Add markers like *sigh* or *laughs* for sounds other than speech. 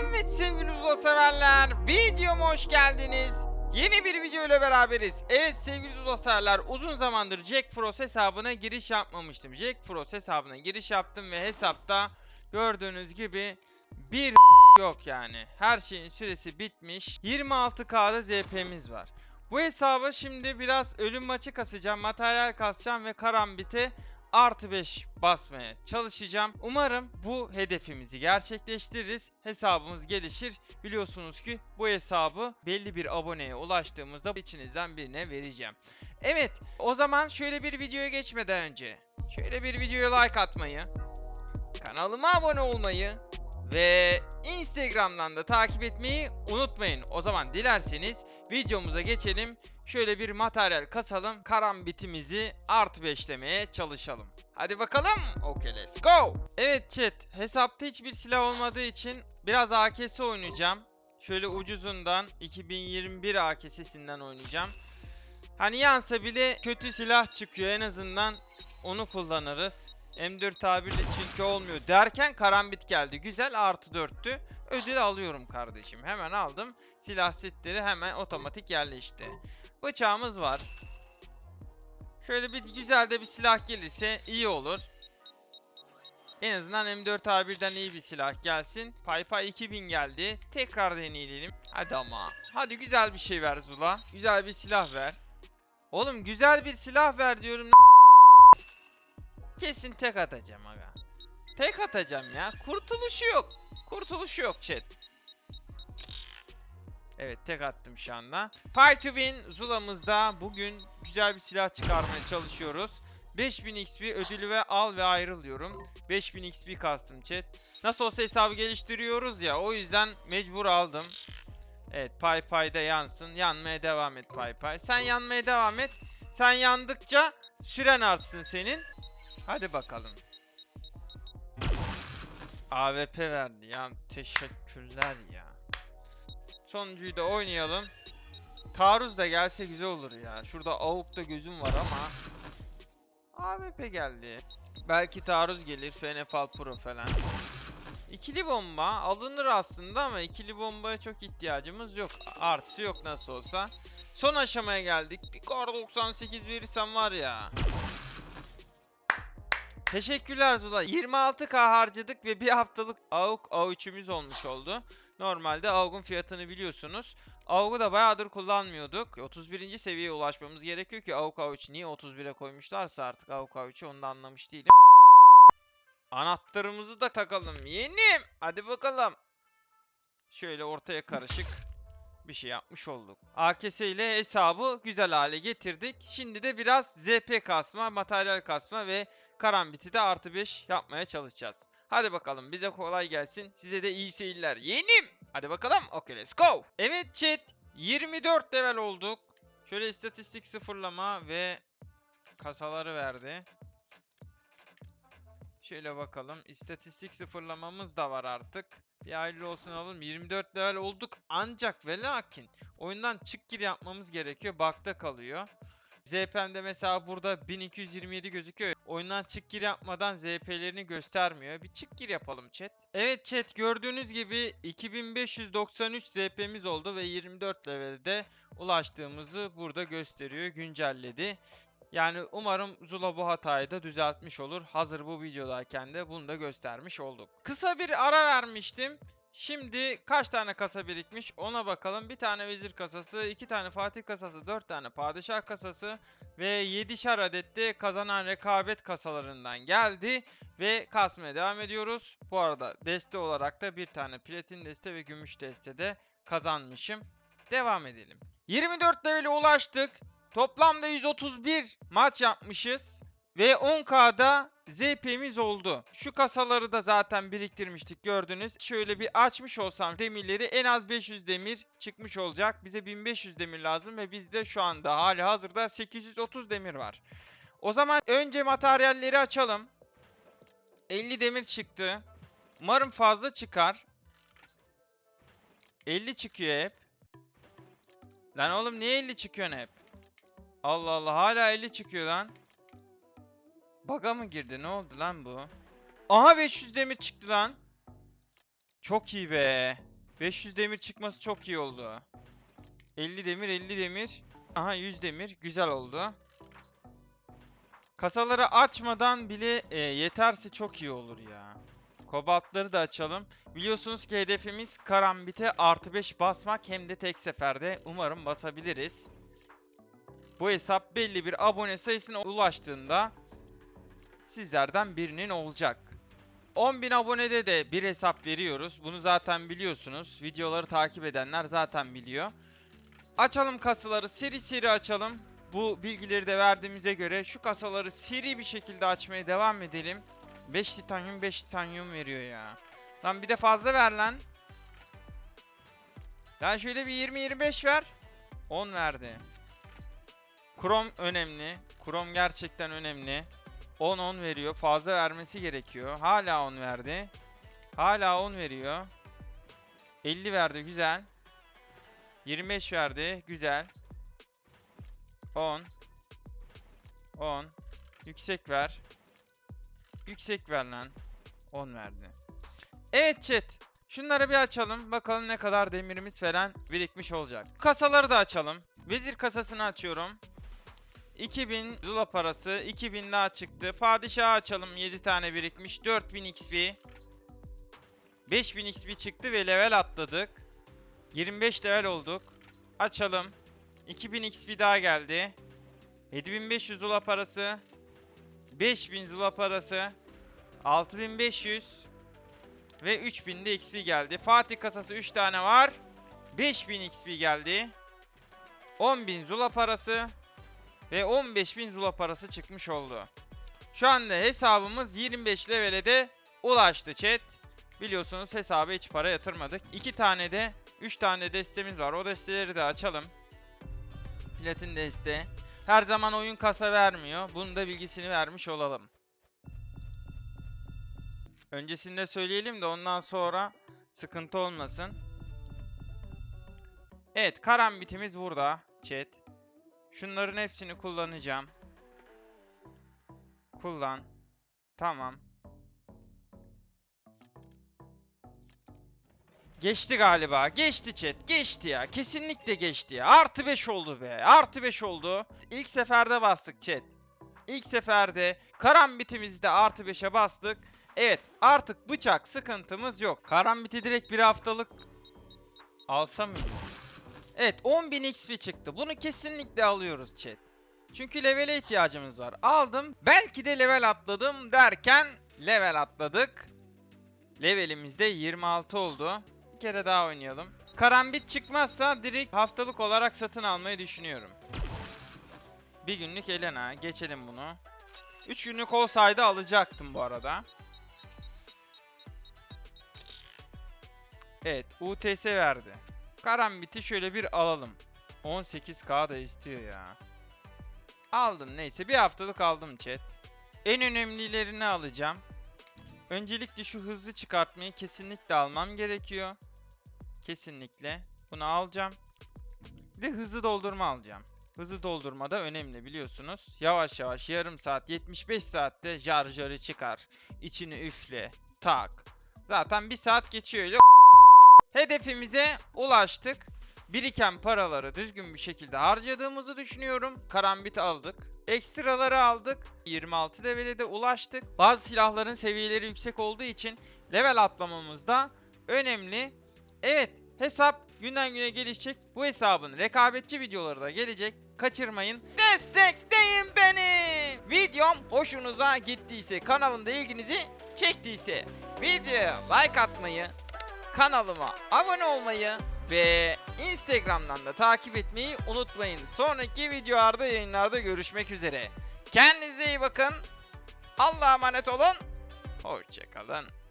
Evet sevgili Zula severler, videoma hoş geldiniz. Yeni bir video ile beraberiz. Evet sevgili Zula severler, uzun zamandır Jack Frost hesabına giriş yapmamıştım. Jack Frost hesabına giriş yaptım ve hesapta gördüğünüz gibi bir *laughs* yok yani. Her şeyin süresi bitmiş. 26K'da ZP'miz var. Bu hesabı şimdi biraz ölüm maçı kasacağım, materyal kasacağım ve karambite artı 5 basmaya çalışacağım. Umarım bu hedefimizi gerçekleştiririz. Hesabımız gelişir. Biliyorsunuz ki bu hesabı belli bir aboneye ulaştığımızda içinizden birine vereceğim. Evet o zaman şöyle bir videoya geçmeden önce şöyle bir videoya like atmayı, kanalıma abone olmayı ve Instagram'dan da takip etmeyi unutmayın. O zaman dilerseniz videomuza geçelim. Şöyle bir materyal kasalım. Karambitimizi artı 5'lemeye çalışalım. Hadi bakalım. Okay let's go. Evet chat. Hesapta hiçbir silah olmadığı için biraz AKS oynayacağım. Şöyle ucuzundan 2021 AKS'sinden oynayacağım. Hani yansa bile kötü silah çıkıyor. En azından onu kullanırız. M4 tabirle çünkü olmuyor derken karambit geldi. Güzel artı 4'tü. Ödül alıyorum kardeşim. Hemen aldım. Silah setleri hemen otomatik yerleşti. Bıçağımız var. Şöyle bir güzel de bir silah gelirse iyi olur. En azından M4A1'den iyi bir silah gelsin. Paypa 2000 geldi. Tekrar deneyelim. Hadi ama. Hadi güzel bir şey ver Zula. Güzel bir silah ver. Oğlum güzel bir silah ver diyorum. Kesin tek atacağım aga. Tek atacağım ya. Kurtuluşu yok. Kurtuluşu yok chat. Evet tek attım şu anda. Fight to win Zula'mızda bugün güzel bir silah çıkarmaya çalışıyoruz. 5000 XP ödülü ve al ve ayrıl diyorum. 5000 XP kastım chat. Nasıl olsa hesabı geliştiriyoruz ya o yüzden mecbur aldım. Evet pay pay da yansın. Yanmaya devam et pay pay. Sen yanmaya devam et. Sen yandıkça süren artsın senin. Hadi bakalım. AWP verdi ya. Teşekkürler ya. Sonuncuyu da oynayalım. Taarruz da gelse güzel olur ya. Şurada avukta gözüm var ama. AWP geldi. Belki taarruz gelir. FNFL Pro falan. İkili bomba alınır aslında ama ikili bombaya çok ihtiyacımız yok. Artısı yok nasıl olsa. Son aşamaya geldik. Bir kar 98 verirsem var ya. Teşekkürler Zula. 26k harcadık ve bir haftalık AUK A3'ümüz olmuş oldu. Normalde AUK'un fiyatını biliyorsunuz. AUK'u da bayağıdır kullanmıyorduk. 31. seviyeye ulaşmamız gerekiyor ki AUK A3 niye 31'e koymuşlarsa artık AUK A3'ü onu da anlamış değilim. Anahtarımızı da takalım. Yeğenim. Hadi bakalım. Şöyle ortaya karışık bir şey yapmış olduk. AKS ile hesabı güzel hale getirdik. Şimdi de biraz ZP kasma, materyal kasma ve karambiti de artı 5 yapmaya çalışacağız. Hadi bakalım bize kolay gelsin. Size de iyi seyirler. Yeğenim. Hadi bakalım. Okay let's go. Evet chat. 24 level olduk. Şöyle istatistik sıfırlama ve kasaları verdi. Şöyle bakalım. İstatistik sıfırlamamız da var artık. Bir hayırlı olsun oğlum. 24 level olduk ancak ve lakin oyundan çık gir yapmamız gerekiyor. Bakta kalıyor. ZP'mde mesela burada 1227 gözüküyor. Oyundan çık gir yapmadan ZP'lerini göstermiyor. Bir çık gir yapalım chat. Evet chat gördüğünüz gibi 2593 ZP'miz oldu ve 24 levelde ulaştığımızı burada gösteriyor. Güncelledi. Yani umarım Zula bu hatayı da düzeltmiş olur. Hazır bu videodayken de bunu da göstermiş olduk. Kısa bir ara vermiştim. Şimdi kaç tane kasa birikmiş ona bakalım. Bir tane vezir kasası, iki tane fatih kasası, dört tane padişah kasası ve yedişer adette kazanan rekabet kasalarından geldi. Ve kasmaya devam ediyoruz. Bu arada deste olarak da bir tane platin deste ve gümüş deste de kazanmışım. Devam edelim. 24 levele ulaştık. Toplamda 131 maç yapmışız. Ve 10K'da ZP'miz oldu. Şu kasaları da zaten biriktirmiştik gördünüz. Şöyle bir açmış olsam demirleri en az 500 demir çıkmış olacak. Bize 1500 demir lazım ve bizde şu anda hali hazırda 830 demir var. O zaman önce materyalleri açalım. 50 demir çıktı. Umarım fazla çıkar. 50 çıkıyor hep. Lan oğlum niye 50 çıkıyor hep? Allah Allah hala 50 çıkıyor lan. Baga mı girdi? Ne oldu lan bu? Aha 500 demir çıktı lan. Çok iyi be. 500 demir çıkması çok iyi oldu. 50 demir 50 demir. Aha 100 demir. Güzel oldu. Kasaları açmadan bile e, yeterse çok iyi olur ya. Kobaltları da açalım. Biliyorsunuz ki hedefimiz karambite artı 5 basmak hem de tek seferde. Umarım basabiliriz. Bu hesap belli bir abone sayısına ulaştığında sizlerden birinin olacak. 10.000 abonede de bir hesap veriyoruz. Bunu zaten biliyorsunuz. Videoları takip edenler zaten biliyor. Açalım kasaları seri seri açalım. Bu bilgileri de verdiğimize göre şu kasaları seri bir şekilde açmaya devam edelim. 5 titanyum 5 titanyum veriyor ya. Lan bir de fazla ver lan. Lan şöyle bir 20-25 ver. 10 verdi. Krom önemli. Krom gerçekten önemli. 10-10 veriyor. Fazla vermesi gerekiyor. Hala 10 verdi. Hala 10 veriyor. 50 verdi. Güzel. 25 verdi. Güzel. 10. 10. Yüksek ver. Yüksek ver lan. 10 verdi. Evet chat. Şunları bir açalım. Bakalım ne kadar demirimiz falan birikmiş olacak. Kasaları da açalım. Vezir kasasını açıyorum. 2000 zula parası. 2000 daha çıktı. Padişahı açalım. 7 tane birikmiş. 4000 XP. 5000 XP çıktı ve level atladık. 25 level olduk. Açalım. 2000 XP daha geldi. 7500 zula parası. 5000 zula parası. 6500 ve 3000 de XP geldi. Fatih kasası 3 tane var. 5000 XP geldi. 10.000 zula parası ve 15.000 zula parası çıkmış oldu. Şu anda hesabımız 25 levele de ulaştı chat. Biliyorsunuz hesaba hiç para yatırmadık. 2 tane de 3 tane destemiz var. O desteleri de açalım. Platin deste. Her zaman oyun kasa vermiyor. Bunun da bilgisini vermiş olalım. Öncesinde söyleyelim de ondan sonra sıkıntı olmasın. Evet karambitimiz burada chat. Şunların hepsini kullanacağım. Kullan. Tamam. Geçti galiba. Geçti chat. Geçti ya. Kesinlikle geçti ya. Artı 5 oldu be. Artı 5 oldu. İlk seferde bastık chat. İlk seferde karambitimizde artı 5'e bastık. Evet artık bıçak sıkıntımız yok. Karambiti direkt bir haftalık alsam mı? Evet 10.000 XP çıktı. Bunu kesinlikle alıyoruz chat. Çünkü levele ihtiyacımız var. Aldım. Belki de level atladım derken level atladık. Levelimiz de 26 oldu. Bir kere daha oynayalım. Karambit çıkmazsa direkt haftalık olarak satın almayı düşünüyorum. Bir günlük Elena. Geçelim bunu. 3 günlük olsaydı alacaktım bu arada. Evet, UTS verdi. Karambit'i şöyle bir alalım. 18k da istiyor ya. Aldım neyse bir haftalık aldım chat. En önemlilerini alacağım. Öncelikle şu hızlı çıkartmayı kesinlikle almam gerekiyor. Kesinlikle. Bunu alacağım. Bir de hızlı doldurma alacağım. Hızlı doldurma da önemli biliyorsunuz. Yavaş yavaş yarım saat 75 saatte jarjörü çıkar. İçini üfle. Tak. Zaten bir saat geçiyor öyle. Hedefimize ulaştık. Biriken paraları düzgün bir şekilde harcadığımızı düşünüyorum. Karambit aldık. Ekstraları aldık. 26 levele de ulaştık. Bazı silahların seviyeleri yüksek olduğu için level atlamamız da önemli. Evet hesap günden güne gelişecek. Bu hesabın rekabetçi videoları da gelecek. Kaçırmayın. Destekleyin beni. Videom hoşunuza gittiyse, kanalımda ilginizi çektiyse videoya like atmayı, kanalıma abone olmayı ve Instagram'dan da takip etmeyi unutmayın. Sonraki videolarda yayınlarda görüşmek üzere. Kendinize iyi bakın. Allah'a emanet olun. Hoşçakalın.